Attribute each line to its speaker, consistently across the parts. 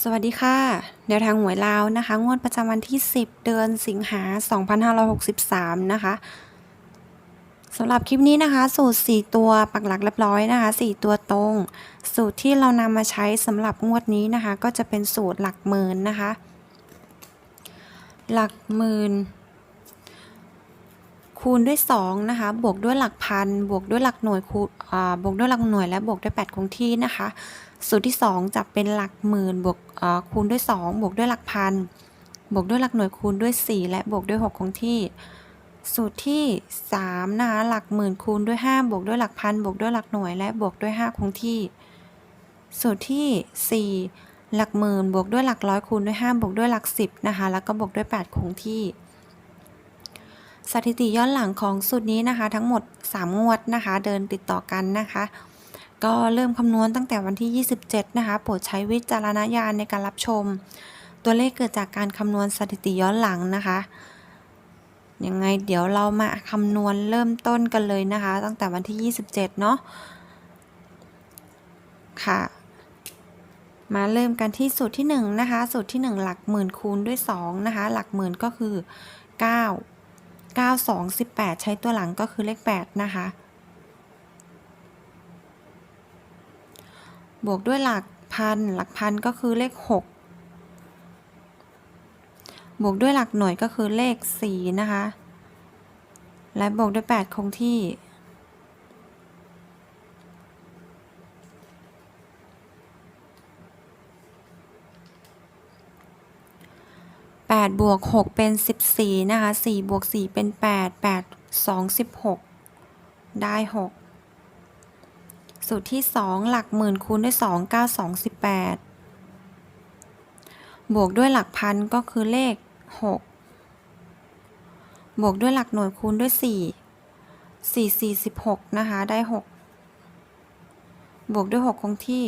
Speaker 1: สวัสดีค่ะแนวทางหวยลาวนะคะ งวดประจำวันที่ 10 เดือนสิงหา 2563 นะคะสำหรับคลิปนี้นะคะ สูตร 4 ตัวปักหลักเรียบร้อยนะคะ 4 ตัวตรง สูตรที่เรานำมาใช้สำหรับงวดนี้นะคะ ก็จะเป็นสูตรหลักหมื่นนะคะ หลักหมื่นคูณด้วย2นะคะ บวกด้วยหลักพัน บวกด้วยหลักหน่วยคูณบวกด้วยหลักหน่วยและบวกด้วย 8 คงที่นะคะ สูตรที่ 2 จะเป็นหลักหมื่นบวกคูณด้วย 2 บวกด้วยหลักพัน บวกด้วยหลักหน่วยคูณด้วย 4 และบวกด้วย 6 คงที่ สูตรที่3นะคะหลักหมื่นคูณด้วย 5 บวกด้วยหลักพัน บวกด้วยหลักหน่วย และบวกด้วย 5 คงที่ สูตรที่ 4 หลักหมื่นบวกด้วยหลักร้อยคูณด้วย 5 บวกด้วยหลัก 10นะคะแล้วก็บวกด้วย 8 คงที่สถิติย้อนหลังของสูตรนี้นะคะ ทั้งหมด 3 งวดนะคะ เดินติดต่อกันนะคะ ก็เริ่มคำนวณตั้งแต่วันที่ 27 นะคะ โปรดใช้วิจารณญาณในการรับชม ตัวเลขเกิดจากการคำนวณสถิติย้อนหลังนะคะ ยังไงเดี๋ยวเรามาคำนวณเริ่มต้นกันเลยนะคะ ตั้งแต่วันที่ 27 เนาะ ค่ะ มาเริ่มกันที่สูตรที่1นะคะ สูตรที่ 1 หลักหมื่นคูณด้วย2นะคะ หลักหมื่นก็คือ 9 9 2 18 ใช้ตัวหลังก็คือเลข 8 นะคะ บวกด้วยหลักพัน หลักพันก็คือเลข 6 บวกด้วยหลักหน่วยก็คือเลข 4 นะคะ และบวกด้วย 8 คงที่ 8 บวก 6 เป็น 14 นะคะ 4 บวก 4 เป็น 8 8 2 16 ได้ 6 สูตรที่ 2 หลักหมื่นคูณด้วย 2 9 2 18 บวกด้วยหลักพันก็คือเลข 6 บวกด้วยหลักหน่วยคูณด้วย 4 4 4 16 นะคะ ได้ 6 บวกด้วย 6 คงที่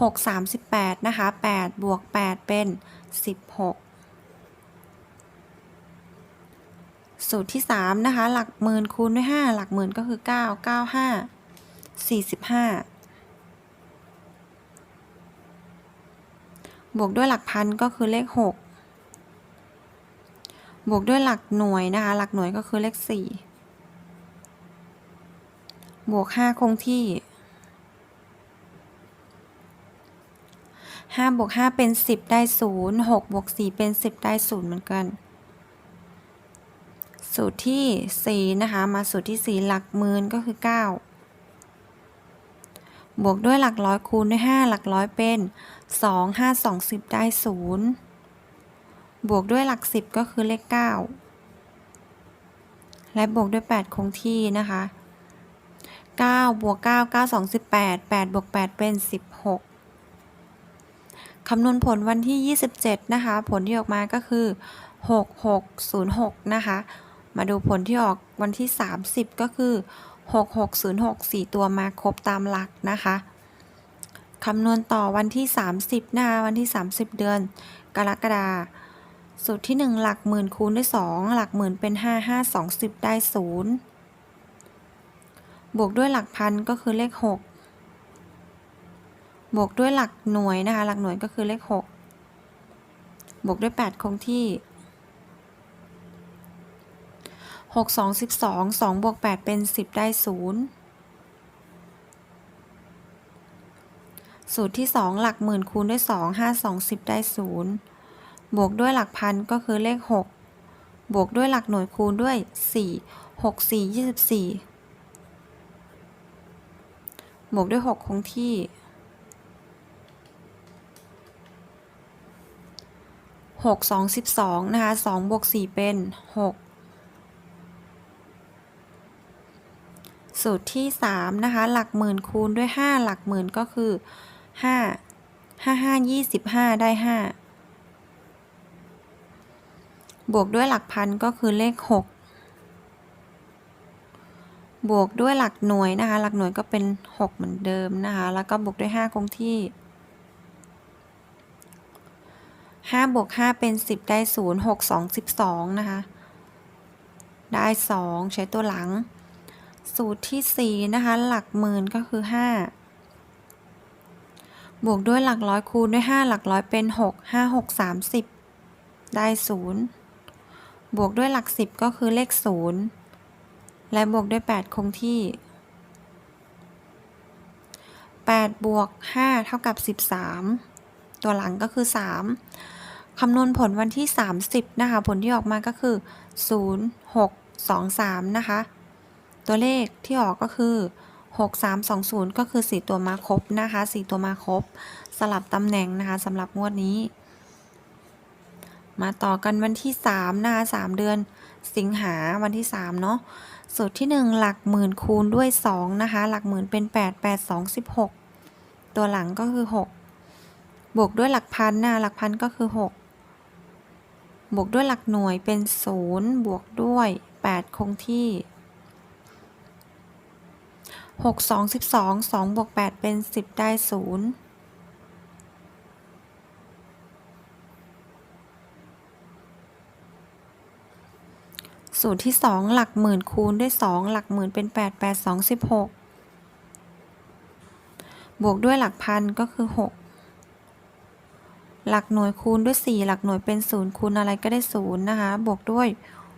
Speaker 1: 6 38 นะคะ 8 บวก 8 เป็น 16 สูตรที่ 3 นะคะ หลักหมื่นคูณด้วย 5 หลักหมื่นก็คือ 9 9 5 45 บวกด้วยหลักพันก็คือเลข 6 บวกด้วยหลักหน่วยนะคะ หลักหน่วยก็คือเลข 4 บวก 5 คงที่ 5 บวก 5 เป็น 10 ได้ 0 6 บวก 4 เป็น 10 ได้ 0 เหมือนกัน สูตรที่ 4 นะคะ มาสูตรที่ 4 หลักหมื่นก็คือ 9 บวกด้วยหลักร้อยคูณด้วย 5 หลักร้อยเป็น 2 5 2 10 ได้ 0 บวกด้วยหลัก 10 ก็คือเลข 9 และบวกด้วย 8 คงที่นะคะ 9 บวก 9 9 2 18 8 บวก 8 เป็น 16คำนวณผลวันที่ 27 นะคะ ผลที่ออกมาก็คือ 6606 นะคะ มาดูผลที่ออกวันที่ 30 ก็คือ 6606 4 ตัวมาครบตามหลักนะคะคำนวณต่อวันที่ 30นะคะวันที่ 30 เดือน กรกฎาคมสูตรที่ 1 หลักหมื่นคูณด้วย 2 หลักหมื่นเป็น 5 5 20ได้ 0 บวกด้วยหลักพันก็คือเลข 6 บวกด้วยหลักหน่วยนะคะ หลักหน่วยก็คือเลข 6 บวกด้วย 8 คงที่ 6 2 12 2บวก8เป็น 10 ได้ 0 สูตรที่ 2 หลักหมื่นคูณด้วย 2 5 2 10 ได้ 0 บวกด้วยหลักพันก็คือเลข 6 บวกด้วยหลักหน่วยคูณด้วย 4 6 4 24 บวกด้วย 6 คงที่ 6 2 12 นะคะ 2 บวก 4 เป็น 6 สูตรที่สามนะคะ หลักหมื่นคูณด้วยห้าหลักหมื่นก็คือห้าห้าห้ายี่สิบห้าได้ห้าบวกด้วยหลักพันก็คือเลขหกบวกด้วยหลักหน่วยนะคะ หลักหน่วยก็เป็นหกเหมือนเดิมนะคะ แล้วก็บวกด้วยห้าคงที่ 5 บวก 5 เป็น 10 ได้ 0 6 2 12 นะคะ ได้ 2 ใช้ตัวหลัง สูตรที่ 4 นะคะ หลักหมื่นก็คือ 5 บวกด้วยหลักร้อยคูณด้วย 5 หลักร้อยเป็น 6 5 6 30 ได้ 0 บวกด้วยหลัก 10 ก็คือเลข 0 และบวกด้วย 8 คงที่ 8 บวก 5 เท่ากับ 13 ตัวหลังก็คือ 3 คำนวณผลวันที่ 30 นะคะ ผลที่ออกมาก็คือ 0 6 2 3 นะคะ ตัวเลขที่ออกก็คือ 6320 ก็คือ 4 ตัวมาครบนะคะ 4 ตัวมาครบ สลับตำแหน่งนะคะสำหรับงวดนี้ มาต่อกันวันที่ 3 นะคะ 3 เดือนสิงหาวันที่ 3 เนาะสูตรที่ 1 หลักหมื่นคูณด้วย 2 นะคะ หลักหมื่นเป็น 8 8 2 16 ตัวหลังก็คือ 6 บวกด้วยหลักพันนะหลักพันก็คือ 6 บวกด้วยหลักหน่วยเป็น 0 บวกด้วย 8 คงที่ 6 2 12 2บวก8เป็น 10 ได้ 0 สูตรที่ 2 หลักหมื่นคูณด้วย 2 หลักหมื่นเป็น 8 8 2 16 บวกด้วยหลักพันก็คือ 6 หลักหน่วยคูณด้วย 4 หลักหน่วยเป็น 0 คูณอะไรก็ได้ 0 นะคะ บวกด้วย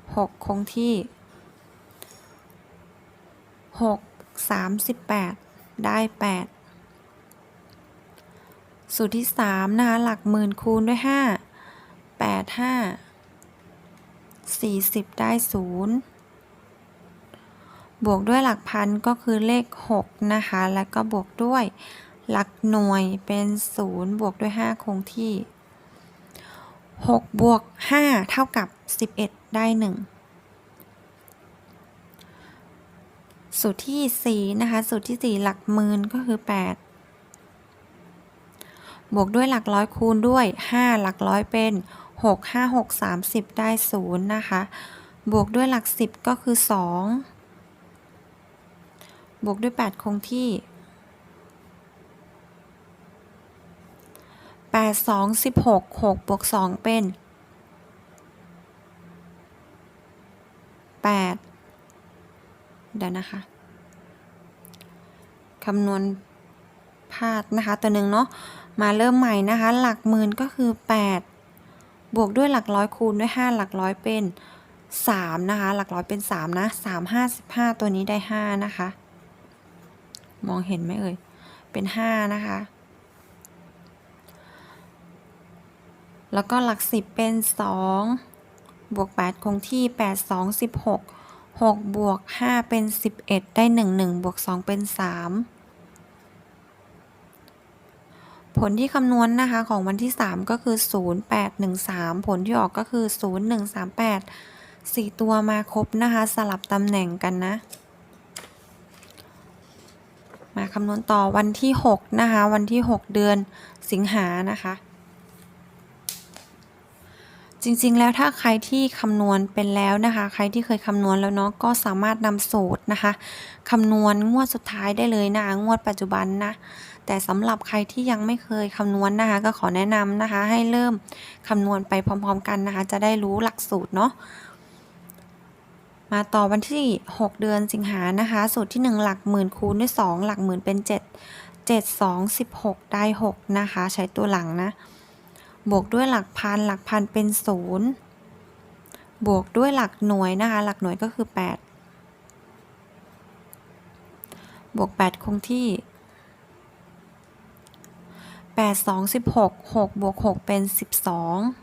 Speaker 1: 6 คงที่ 6 38 ได้ 8 สูตรที่ 3 นะคะ หลักหมื่นคูณด้วย 5 8 5 40 ได้ 0 บวกด้วยหลักพันก็คือเลข 6 นะคะ แล้วก็บวกด้วยหลักหน่วยเป็น 0 บวกด้วย 5 คงที่ 6 บวก 5 เท่ากับ 11 ได้ 1 สูตรที่ 4 นะคะ สูตรที่ 4 หลักหมื่นก็คือ 8 บวกด้วยหลักร้อยคูณด้วย 5 หลักร้อยเป็น 6 5 6 30 ได้ 0 นะคะ บวกด้วยหลัก 10 ก็คือ 2 บวกด้วย 8 คงที่ 8 2 16 6 บวก 2 เป็น 8 เดี๋ยวนะคะ คำนวณพลาดนะคะ ตัวหนึ่งเนาะมาเริ่มใหม่นะคะ หลักหมื่นก็คือ 8 บวกด้วยหลักร้อยคูณด้วย 5 หลักร้อยเป็น 3 นะคะ หลักร้อยเป็น 3 นะ 3 5 15 ตัวนี้ได้ 5 นะคะ มองเห็นไหมเอ่ย เป็น 5 นะคะ แล้วก็หลัก 10 เป็น 2 บวก 8 คงที่ 8 2 16 6บวก 5 เป็น 11 ได้ 1 1 บวก 2 เป็น 3 ผลที่คำนวณนนะคะของวันที่ 3 ก็คือ 0813 ผลที่ออกก็คือ 0138 4 ตัวมาครบนะคะ สลับตำแหน่งกันนะ มาคำนวณต่อวันที่ 6 นะคะ วันที่ 6 เดือนสิงหานะคะ จริงๆ แล้วถ้าใครที่คำนวณเป็นแล้วนะคะ ใครที่เคยคำนวณแล้วเนาะก็สามารถนำสูตรนะคะคำนวณงวดสุดท้ายได้เลยนะคะงวดปัจจุบันนะแต่สำหรับใครที่ยังไม่เคยคำนวณนะคะ ก็ขอแนะนำนะคะ ให้เริ่มคำนวณไปพร้อม ๆ กันนะคะ จะได้รู้หลักสูตรเนาะมาต่อวันที่ 6 เดือนสิงหานะคะ สูตรที่ 1 หลักหมื่นคูณด้วย 2 หลักหมื่นเป็น 7 7 2 16 ได้ 6 นะคะ ใช้ตัวหลังนะ บวกด้วยหลักพัน หลักพันเป็น0บวกด้วยหลักหน่วยนะคะ หลักหน่วยก็คือ 8 บวก 8 คงที่ 8 2 16 6 บวก 6 เป็น 12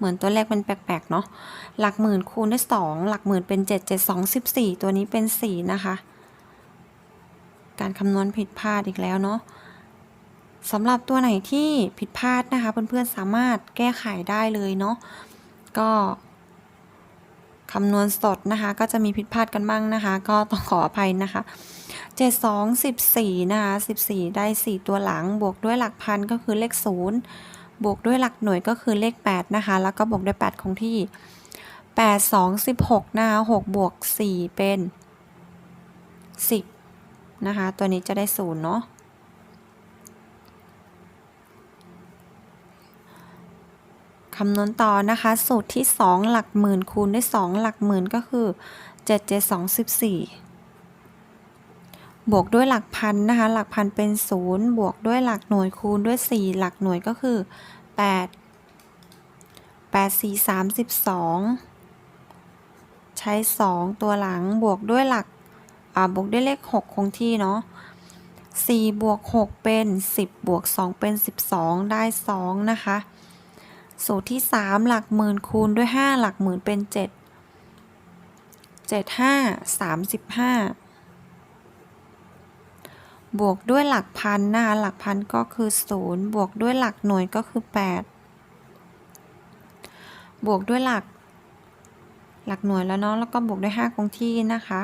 Speaker 1: เหมือนตัวเลขเป็นแปลกๆเนาะหลักหมื่นคูณด้วย2หลักหมื่นเป็น7 7 2 14ตัวนี้เป็น4นะคะ การคำนวณผิดพลาดอีกแล้วเนาะสำหรับตัวไหนที่ผิดพลาดนะคะเพื่อนๆสามารถแก้ไขได้เลยเนาะก็คำนวณสดนะคะ ก็จะมีผิดพลาดกันบ้างนะคะ ก็ต้องขออภัยนะคะ 7 2 14 นะคะ 14 ได้ 4 ตัวหลังบวกด้วยหลักพันก็คือเลข 0 บวกด้วยหลักหน่วยก็คือเลข 8 นะคะ แล้วก็บวกด้วย 8 คงที่ 8 2 16 นะคะ 6 บวก 4 เป็น 10 นะคะ ตัวนี้จะได้ 0 เนาะคำนวณต่อนะคะ สูตรที่ 2 หลักหมื่นคูณด้วย 2 หลักหมื่นก็คือ 7 7 2 14 บวกด้วยหลักพันนะคะ หลักพันเป็น0บวกด้วยหลักหน่วยคูณด้วย 4 หลักหน่วยก็คือ 8 8 4 32 ใช้ 2 ตัวหลังบวกด้วยหลักอ่าบวกด้วยเลข 6 คงที่เนาะ4บวก6เป็น 10 บวก 2 เป็น 12 ได้ 2 นะคะ สูตรที่ 3 หลักหมื่นคูณด้วย 5 หลักหมื่นเป็น 7 7 5 35 บวกด้วยหลักพันนะคะหลักพันก็คือ 0 บวกด้วยหลักหน่วยก็คือ 8 บวกด้วยหลัก หลักหน่วยแล้วเนาะแล้วก็บวกด้วย 5 คงที่นะคะ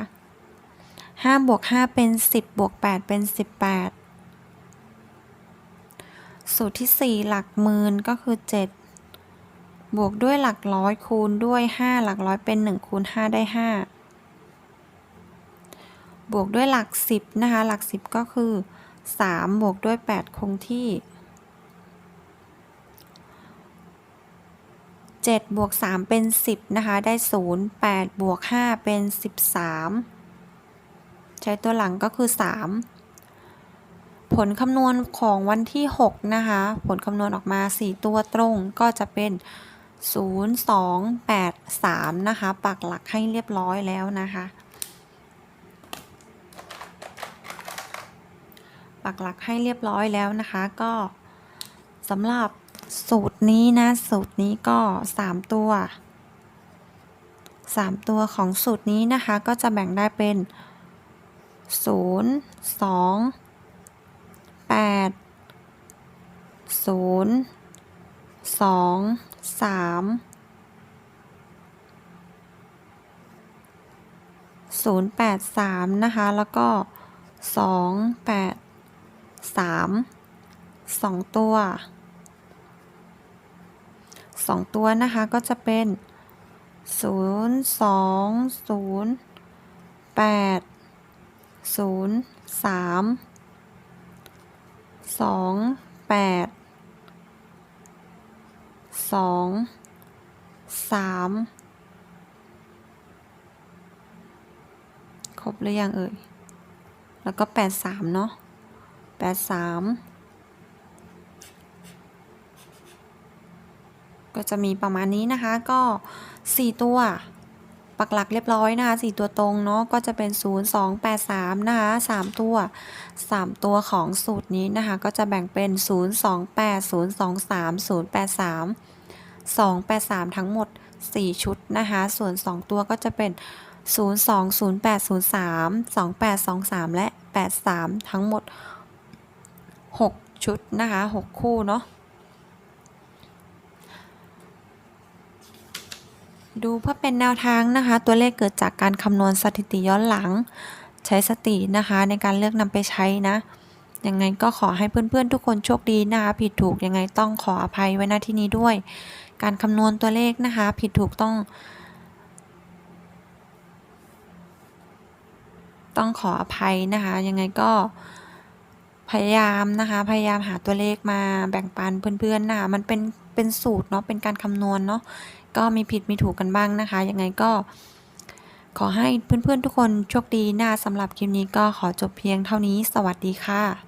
Speaker 1: 5บวก5เป็น 10 บวก 8 เป็น 18 สูตรที่ 4 หลักหมื่นก็คือ 7 บวกด้วยหลักร้อยคูณด้วย 5 หลักร้อยเป็น 1 คูณ 5 ได้ 5 บวกด้วยหลัก 10 นะคะ หลัก 10 ก็คือ 3 บวกด้วย 8 คงที่ 7 บวก 3 เป็น 10 นะคะ ได้ 0 8 บวก 5 เป็น 13 ใช้ตัวหลังก็คือ 3 ผลคำนวณของวันที่ 6 นะคะ ผลคำนวณออกมา 4 ตัวตรงก็จะเป็น 0 2 8 3 นะคะ ปักหลักให้เรียบร้อยแล้วนะคะ ปักหลักให้เรียบร้อยแล้วนะคะ ก็สำหรับสูตรนี้นะสูตรนี้ก็ 3 ตัว 3 ตัวของสูตรนี้นะคะ ก็จะแบ่งได้เป็น 0 2 8 0 2 3 0 8 3 นะคะ แล้วก็ 2 8 3 2ตัว2ตัวนะคะก็จะเป็น0 2 0 8 0 3 2 8 2 3ครบหรือยังเอ่ย แล้วก็83เนาะ 83ก็จะมีประมาณนี้นะคะก็ 4 ตัว ปักหลักเรียบร้อยนะคะ4ตัวตรงเนาะก็จะเป็น 0 2 8 3นะคะ3ตัว 3 ตัวของสูตรนี้นะคะก็จะแบ่งเป็น 0 2 8 0 2 3 0 8 3 2 8 3 ทั้งหมด 4 ชุดนะคะส่วน 2 ตัวก็จะเป็น 0 2 0 8 0 3 2 8 2 3 และ 8 3 ทั้งหมด 6 ชุดนะคะ 6 คู่เนาะดูเพื่อเป็นแนวทางนะคะ ตัวเลขเกิดจากการคำนวณสถิติย้อนหลังใช้สตินะคะ ในการเลือกนำไปใช้นะยังไงก็ขอให้เพื่อนๆทุกคนโชคดีนะคะผิดถูกยังไงต้องขออภัยไว้ณที่นี้ด้วย การคำนวณตัวเลขนะคะ ผิดถูกต้อง ต้องขออภัยนะคะ ยังไงก็ พยายามนะคะ พยายามหาตัวเลขมาแบ่งปันเพื่อนๆนะคะมันเป็นเป็นสูตรเนาะเป็นการคำนวณเนาะก็มีผิดมีถูกกันบ้างนะคะ ยังไงก็ขอให้เพื่อนๆทุกคนโชคดีนะสำหรับคลิปนี้ก็ขอจบเพียงเท่านี้ สวัสดีค่ะ